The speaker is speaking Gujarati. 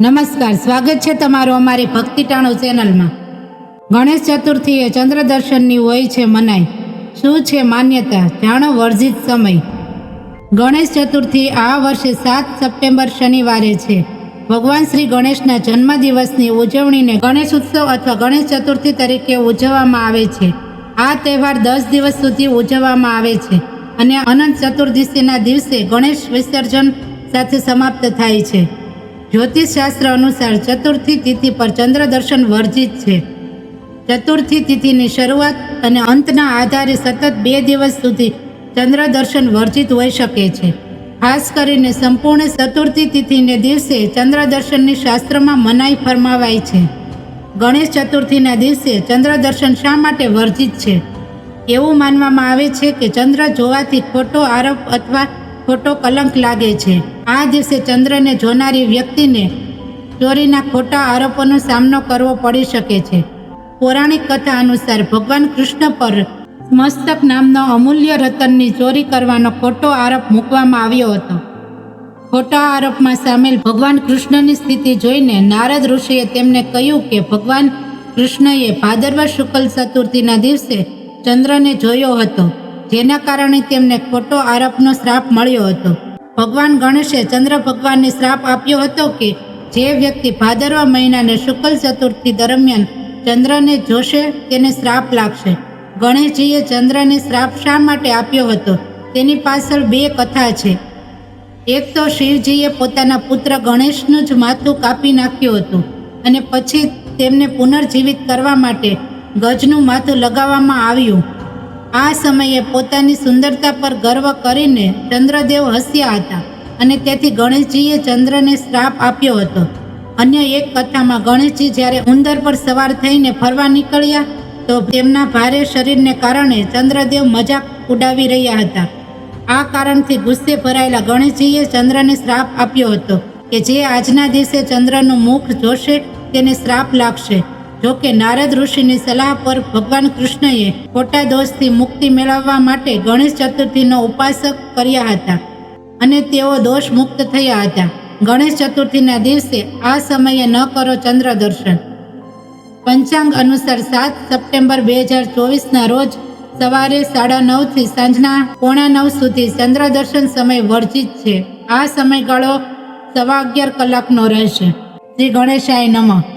નમસ્કાર, સ્વાગત છે તમારું અમારી ભક્તિ ટાણો ચેનલમાં. ગણેશ ચતુર્થી એ ચંદ્ર દર્શનની હોય છે મનાઈ. શું છે માન્યતા? જાણો વર્જિત સમય. ગણેશ ચતુર્થી આ વર્ષે સાત સપ્ટેમ્બર શનિવારે છે. ભગવાન શ્રી ગણેશના જન્મદિવસની ઉજવણીને ગણેશ ઉત્સવ અથવા ગણેશ ચતુર્થી તરીકે ઉજવવામાં આવે છે. આ તહેવાર દસ દિવસ સુધી ઉજવવામાં આવે છે અને અનંત ચતુર્દશીના દિવસે ગણેશ વિસર્જન સાથે સમાપ્ત થાય છે. જ્યોતિષ શાસ્ત્ર અનુસાર ચતુર્થી તિથિ પર ચંદ્ર દર્શન વર્જિત છે. ચતુર્થી તિથિની શરૂઆત અને અંતના આધારે સતત બે દિવસ સુધી ચંદ્ર દર્શન વર્જિત હોઈ શકે છે. ખાસ કરીને સંપૂર્ણ ચતુર્થી તિથિને દિવસે ચંદ્ર દર્શનની શાસ્ત્રમાં મનાઈ ફરમાવાય છે. ગણેશ ચતુર્થીના દિવસે ચંદ્ર દર્શન શા માટે વર્જિત છે? એવું માનવામાં આવે છે કે ચંદ્ર જોવાથી ખોટો આરોપ અથવા ખોટો કલંક લાગે છે. આ દિવસે ચંદ્રને જોનારી વ્યક્તિને ચોરીના ખોટા આરોપોનો સામનો કરવો પડી શકે છે. પૌરાણિક કથા અનુસાર ભગવાન કૃષ્ણ પર મસ્તક નામનો અમૂલ્ય રતનની ચોરી કરવાનો ખોટો આરોપ મૂકવામાં આવ્યો હતો. ખોટા આરોપમાં સામેલ ભગવાન કૃષ્ણની સ્થિતિ જોઈને નારદ ઋષિએ તેમને કહ્યું કે, ભગવાન કૃષ્ણએ ભાદરવા શુક્લ ચતુર્થીના દિવસે ચંદ્રને જોયો હતો. જેના કારણે તેમને ખોટો આરોપનો શ્રાપ મળ્યો હતો. ભગવાન ગણેશે ચંદ્ર ભગવાનને શ્રાપ આપ્યો હતો કે જે વ્યક્તિ ભાદરવા મહિનાને શુક્લ ચતુર્થી દરમિયાન ચંદ્રને જોશે તેને શ્રાપ લાગશે. ગણેશજીએ ચંદ્રને શ્રાપ શા માટે આપ્યો હતો? તેની પાછળ બે કથા છે. એક તો શિવજીએ પોતાના પુત્ર ગણેશનું જ માથું કાપી નાખ્યું હતું અને પછી તેમને પુનર્જીવિત કરવા માટે ગજનું માથું લગાવવામાં આવ્યું. આ સમયે પોતાની સુંદરતા પર ગર્વ કરીને ચંદ્રદેવ હસ્યા હતા અને તેથી ગણેશજીએ ચંદ્રને શ્રાપ આપ્યો હતો. અન્ય એક કથામાં ગણેશજી જ્યારે ઉંદર પર સવાર થઈને ફરવા નીકળ્યા, તો તેમના ભારે શરીરને કારણે ચંદ્રદેવ મજાક ઉડાવી રહ્યા હતા. આ કારણથી ગુસ્સે ભરાયેલા ગણેશજીએ ચંદ્રને શ્રાપ આપ્યો હતો કે જે આજના દિવસે ચંદ્રનું મુખ જોશે, તેને શ્રાપ લાગશે. જો કે નારદ ઋષિની સલાહ પર ભગવાન કૃષ્ણએ ખોટા દોષથી મુક્તિ મેળવવા માટે ગણેશ ચતુર્થીનો ઉપાસક કર્યા હતા અને તેઓ દોષ મુક્ત થયા હતા. ગણેશ ચતુર્થીના દિવસે આ સમયે ન કરો ચંદ્ર દર્શન. પંચાંગ અનુસાર સાત સપ્ટેમ્બર બે હજાર ચોવીસના રોજ સવારે સાડા નવથી સાંજના પોણા નવ સુધી ચંદ્ર દર્શન સમય વર્જિત છે. આ સમયગાળો સવા અગિયાર કલાકનો રહેશે. શ્રી ગણેશાય નમઃ.